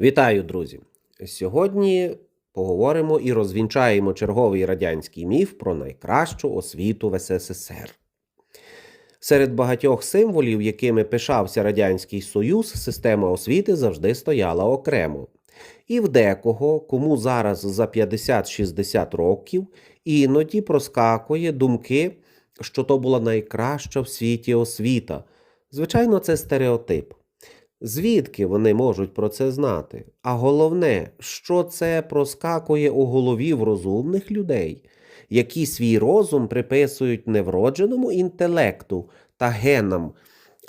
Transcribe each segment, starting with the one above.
Вітаю, друзі! Сьогодні поговоримо і розвінчаємо черговий радянський міф про найкращу освіту в СССР. Серед багатьох символів, якими пишався Радянський Союз, система освіти завжди стояла окремо. І в декого, кому зараз за 50-60 років, іноді проскакує думки, що то була найкраща в світі освіта. Звичайно, це стереотип. Звідки вони можуть про це знати? А головне, що це проскакує у голові в розумних людей, які свій розум приписують не вродженому інтелекту та генам,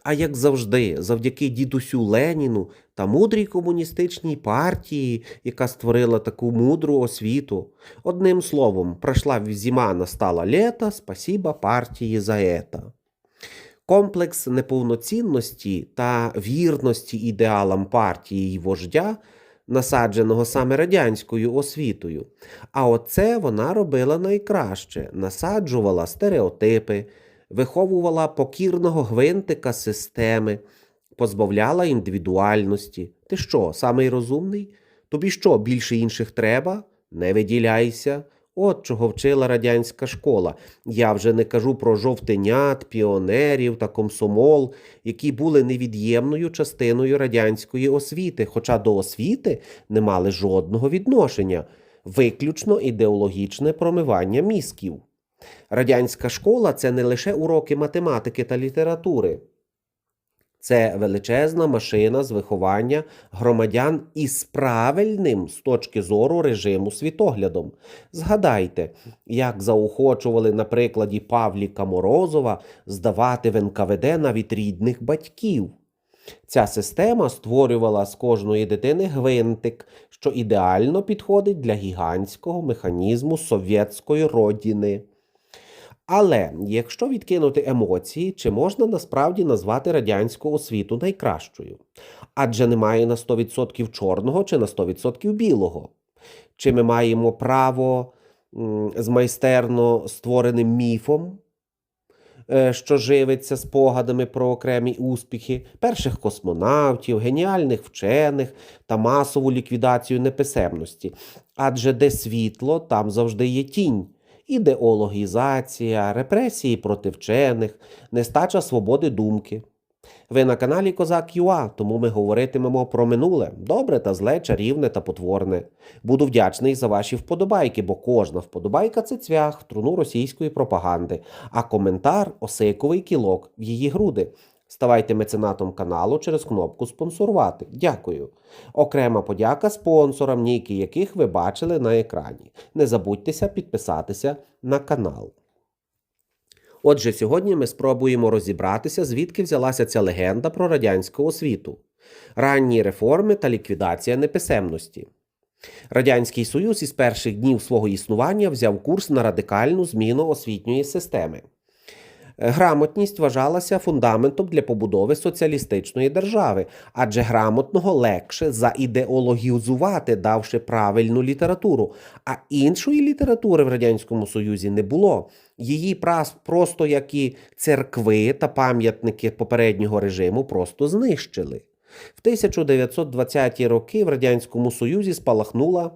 а як завжди, завдяки дідусю Леніну та мудрій комуністичній партії, яка створила таку мудру освіту. Одним словом, пройшла зима, настала літа, спасіба партії за ета. Комплекс неповноцінності та вірності ідеалам партії й вождя, насадженого саме радянською освітою. А оце вона робила найкраще: насаджувала стереотипи, виховувала покірного гвинтика системи, позбавляла індивідуальності. Ти що, самий розумний? Тобі що, більше інших треба? Не виділяйся. От чого вчила радянська школа. Я вже не кажу про жовтенят, піонерів та комсомол, які були невід'ємною частиною радянської освіти, хоча до освіти не мали жодного відношення, виключно ідеологічне промивання мізків. Радянська школа це не лише уроки математики та літератури. Це величезна машина з виховання громадян із правильним з точки зору режиму світоглядом. Згадайте, як заохочували на прикладі Павліка Морозова здавати в НКВД навіть рідних батьків. Ця система створювала з кожної дитини гвинтик, що ідеально підходить для гігантського механізму совєтської родини. Але якщо відкинути емоції, чи можна насправді назвати радянську освіту найкращою? Адже немає на 100% чорного чи на 100% білого. Чи ми маємо право з майстерно створеним міфом, е, що живиться спогадами про окремі успіхи, перших космонавтів, геніальних вчених та масову ліквідацію неписемності? Адже де світло, там завжди є тінь ідеологізація, репресії проти вчених, нестача свободи думки. Ви на каналі Козак ЮА, тому ми говоритимемо про минуле, добре та зле, чарівне та потворне. Буду вдячний за ваші вподобайки, бо кожна вподобайка це цвях в труну російської пропаганди, а коментар осиковий кілок в її груди. Ставайте меценатом каналу через кнопку спонсорувати. Дякую. Окрема подяка спонсорам, ніки яких ви бачили на екрані. Не забудьтеся підписатися на канал. Отже, сьогодні ми спробуємо розібратися, звідки взялася ця легенда про радянську освіту, ранні реформи та ліквідація неписемності. Радянський Союз із перших днів свого існування взяв курс на радикальну зміну освітньої системи. Грамотність вважалася фундаментом для побудови соціалістичної держави, адже грамотного легше заідеологізувати, давши правильну літературу. А іншої літератури в Радянському Союзі не було. Її просто як і церкви та пам'ятники попереднього режиму просто знищили. В 1920-ті роки в Радянському Союзі спалахнула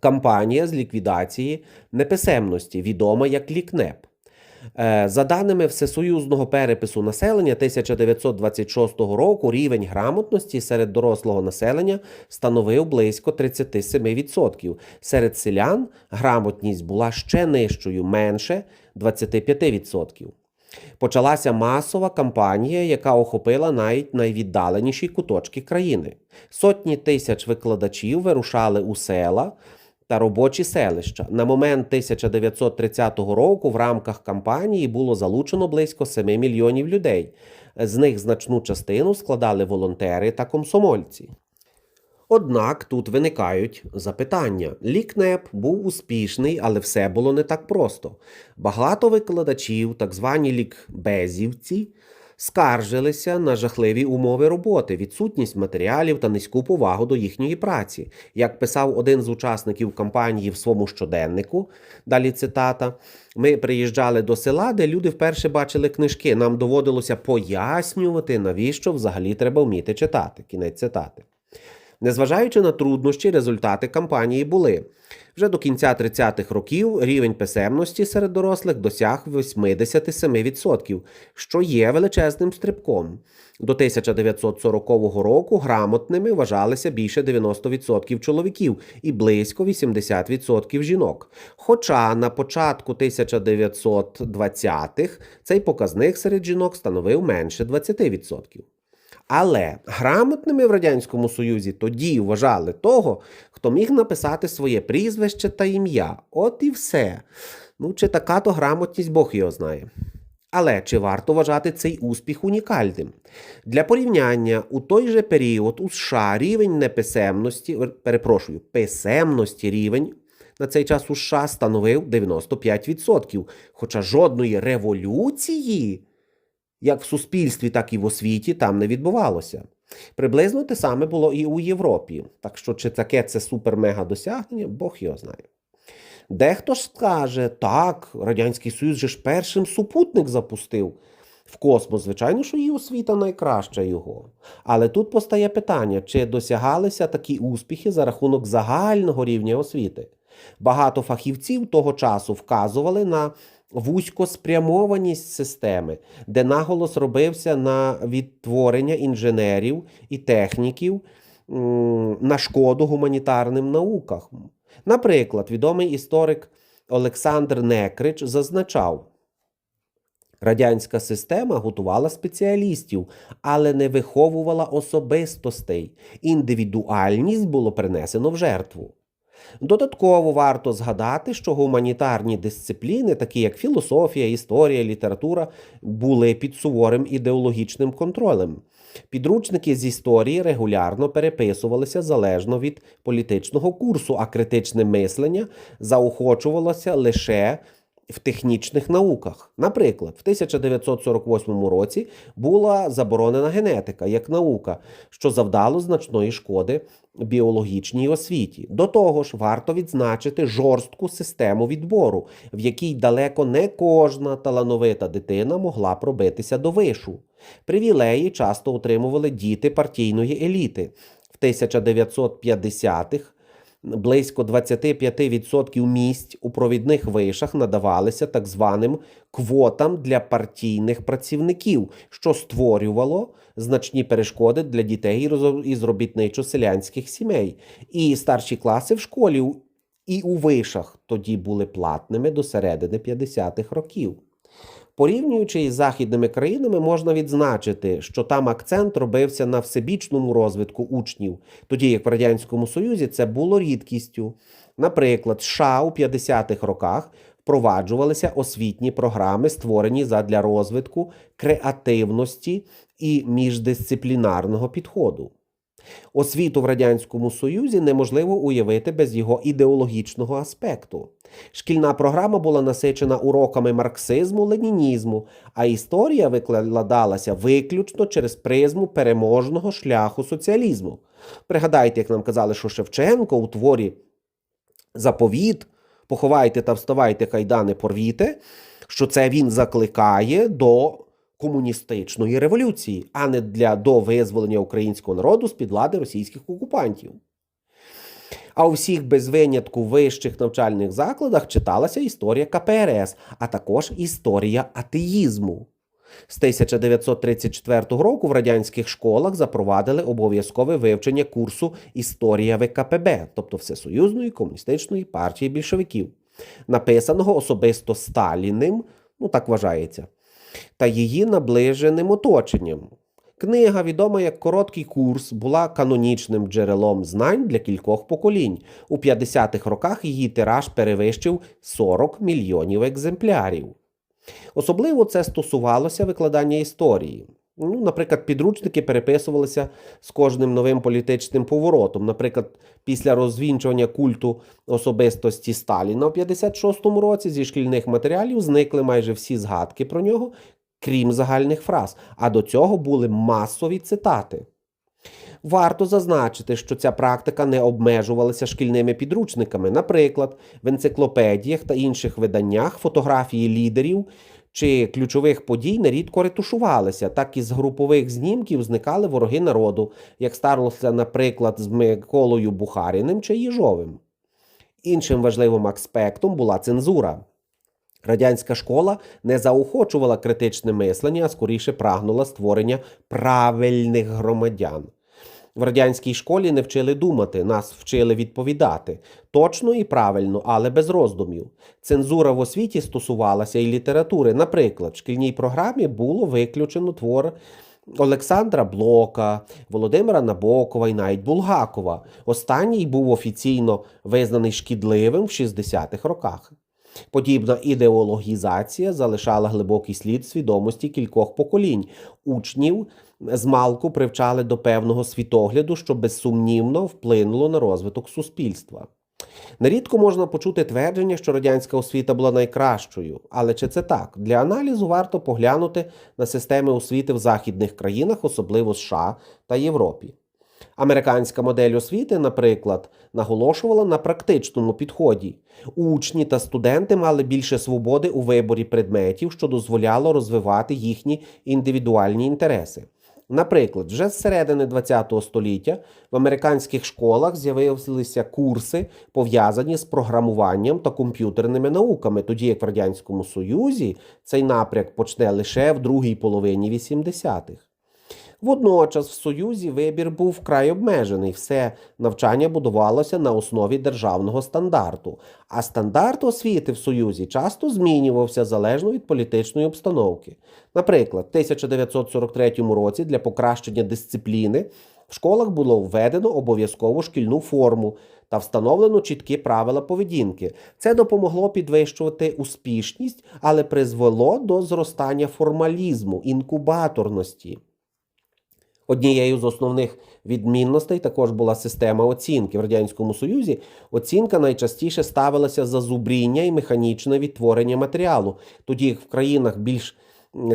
кампанія з ліквідації неписемності, відома як лікнеп. Е, За даними Всесоюзного перепису населення 1926 року, рівень грамотності серед дорослого населення становив близько 37%. Серед селян грамотність була ще нижчою, менше 25%. Почалася масова кампанія, яка охопила навіть найвіддаленіші куточки країни. Сотні тисяч викладачів вирушали у села та робочі селища. На момент 1930 року в рамках кампанії було залучено близько 7 мільйонів людей. З них значну частину складали волонтери та комсомольці. Однак тут виникають запитання. Лікнеп був успішний, але все було не так просто. Багато викладачів, так звані лікбезівці, скаржилися на жахливі умови роботи, відсутність матеріалів та низьку повагу до їхньої праці. Як писав один з учасників кампанії в своєму щоденнику, далі цитата: ми приїжджали до села, де люди вперше бачили книжки. Нам доводилося пояснювати, навіщо взагалі треба вміти читати. Кінець цитати. Незважаючи на труднощі, результати кампанії були. Вже до кінця 30-х років рівень писемності серед дорослих досяг 87%, що є величезним стрибком. До 1940 року грамотними вважалися більше 90% чоловіків і близько 80% жінок. Хоча на початку 1920-х цей показник серед жінок становив менше 20%. Але грамотними в Радянському Союзі тоді вважали того, хто міг написати своє прізвище та ім'я. От і все. Ну, чи така то грамотність Бог його знає. Але чи варто вважати цей успіх унікальним? Для порівняння, у той же період у США рівень неписемності, перепрошую, писемності рівень на цей час у США становив 95%, хоча жодної революції як в суспільстві, так і в освіті там не відбувалося. Приблизно те саме було і у Європі. Так що, чи таке це супер-мега досягнення, Бог його знає. Дехто ж скаже, так, Радянський Союз же ж першим супутник запустив в космос. Звичайно, що її освіта найкраща його. Але тут постає питання, чи досягалися такі успіхи за рахунок загального рівня освіти. Багато фахівців того часу вказували на вузькоспрямованість системи, де наголос робився на відтворення інженерів і техніків на шкоду гуманітарним науках. Наприклад, відомий історик Олександр Некрич зазначав, радянська система готувала спеціалістів, але не виховувала особистостей. Індивідуальність було принесено в жертву. Додатково варто згадати, що гуманітарні дисципліни, такі як філософія, історія, література, були під суворим ідеологічним контролем. Підручники з історії регулярно переписувалися залежно від політичного курсу, а критичне мислення заохочувалося лише в технічних науках. Наприклад, в 1948 році була заборонена генетика як наука, що завдало значної шкоди біологічній освіті. До того ж, варто відзначити жорстку систему відбору, в якій далеко не кожна талановита дитина могла пробитися до вишу. Привілеї часто отримували діти партійної еліти. В 1950-х близько 25% місць у провідних вишах надавалися так званим квотам для партійних працівників, що створювало значні перешкоди для дітей із робітничо-селянських сімей. І старші класи в школі і у вишах тоді були платними до середини 50-х років. Порівнюючи із західними країнами, можна відзначити, що там акцент робився на всебічному розвитку учнів, тоді як в Радянському Союзі це було рідкістю. Наприклад, США у 50-х роках впроваджувалися освітні програми, створені задля розвитку креативності і міждисциплінарного підходу. Освіту в Радянському Союзі неможливо уявити без його ідеологічного аспекту. Шкільна програма була насичена уроками марксизму, ленінізму, а історія викладалася виключно через призму переможного шляху соціалізму. Пригадайте, як нам казали, що Шевченко у творі заповіт, поховайте та вставайте, кайдани порвіте, що це він закликає до комуністичної революції, а не для до визволення українського народу з під влади російських окупантів. А у всіх без винятку вищих навчальних закладах читалася історія КПРС, а також історія атеїзму. З 1934 року в радянських школах запровадили обов'язкове вивчення курсу Історія ВКПБ, тобто Всесоюзної комуністичної партії більшовиків, написаного особисто Сталіним, ну так вважається, та її наближеним оточенням. Книга, відома як короткий курс, була канонічним джерелом знань для кількох поколінь. У 50-х роках її тираж перевищив 40 мільйонів екземплярів. Особливо це стосувалося викладання історії. Ну, Наприклад, підручники переписувалися з кожним новим політичним поворотом. Наприклад, після розвінчування культу особистості Сталіна у 56-му році зі шкільних матеріалів зникли майже всі згадки про нього, крім загальних фраз, а до цього були масові цитати. Варто зазначити, що ця практика не обмежувалася шкільними підручниками. Наприклад, в енциклопедіях та інших виданнях фотографії лідерів чи ключових подій нерідко ретушувалися, так і з групових знімків зникали вороги народу, як сталося, наприклад, з Миколою Бухаріним чи Єжовим. Іншим важливим аспектом була цензура. Радянська школа не заохочувала критичне мислення, а скоріше прагнула створення правильних громадян. В радянській школі не вчили думати, нас вчили відповідати точно і правильно, але без роздумів. Цензура в освіті стосувалася і літератури. Наприклад, в шкільній програмі було виключено твор Олександра Блока, Володимира Набокова і навіть Булгакова. Останній був офіційно визнаний шкідливим в 60-х роках. Подібна ідеологізація залишала глибокий слід свідомості кількох поколінь. Учнів з малку привчали до певного світогляду, що безсумнівно вплинуло на розвиток суспільства. Нерідко можна почути твердження, що радянська освіта була найкращою. Але чи це так? Для аналізу варто поглянути на системи освіти в західних країнах, особливо США та Європі. Американська модель освіти, наприклад, наголошувала на практичному підході. Учні та студенти мали більше свободи у виборі предметів, що дозволяло розвивати їхні індивідуальні інтереси. Наприклад, вже з середини ХХ століття в американських школах з'явилися курси, пов'язані з програмуванням та комп'ютерними науками, тоді як в Радянському Союзі цей напряк почне лише в другій половині 80-х. Водночас в Союзі вибір був вкрай обмежений. Все навчання будувалося на основі державного стандарту, а стандарт освіти в Союзі часто змінювався залежно від політичної обстановки. Наприклад, в 1943 році для покращення дисципліни в школах було введено обов'язкову шкільну форму та встановлено чіткі правила поведінки. Це допомогло підвищувати успішність, але призвело до зростання формалізму, інкубаторності. Однією з основних відмінностей також була система оцінки. В Радянському Союзі оцінка найчастіше ставилася за зубріння і механічне відтворення матеріалу, тоді в країнах більш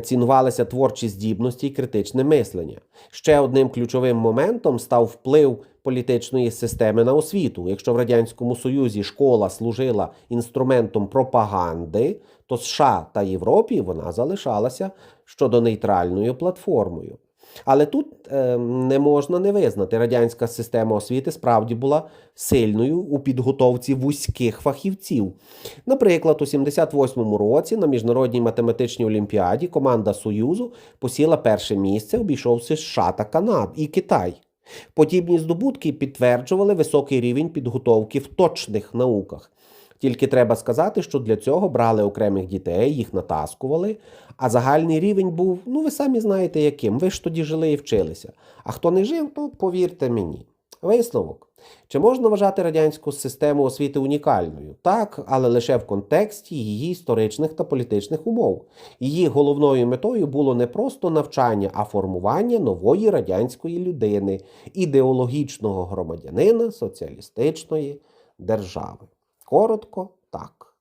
цінувалися творчі здібності і критичне мислення. Ще одним ключовим моментом став вплив політичної системи на освіту. Якщо в Радянському Союзі школа служила інструментом пропаганди, то США та Європі вона залишалася щодо нейтральною платформою. Але тут е, не можна не визнати, радянська система освіти справді була сильною у підготовці вузьких фахівців. Наприклад, у 78-му році на міжнародній математичній олімпіаді команда Союзу посіла перше місце, обійшовши США та Канад і Китай. Подібні здобутки підтверджували високий рівень підготовки в точних науках. Тільки треба сказати, що для цього брали окремих дітей, їх натаскували, а загальний рівень був, ну ви самі знаєте яким. Ви ж тоді жили і вчилися. А хто не жив, то повірте мені. Висновок. Чи можна вважати радянську систему освіти унікальною? Так, але лише в контексті її історичних та політичних умов. Її головною метою було не просто навчання, а формування нової радянської людини, ідеологічного громадянина соціалістичної держави. Коротко так.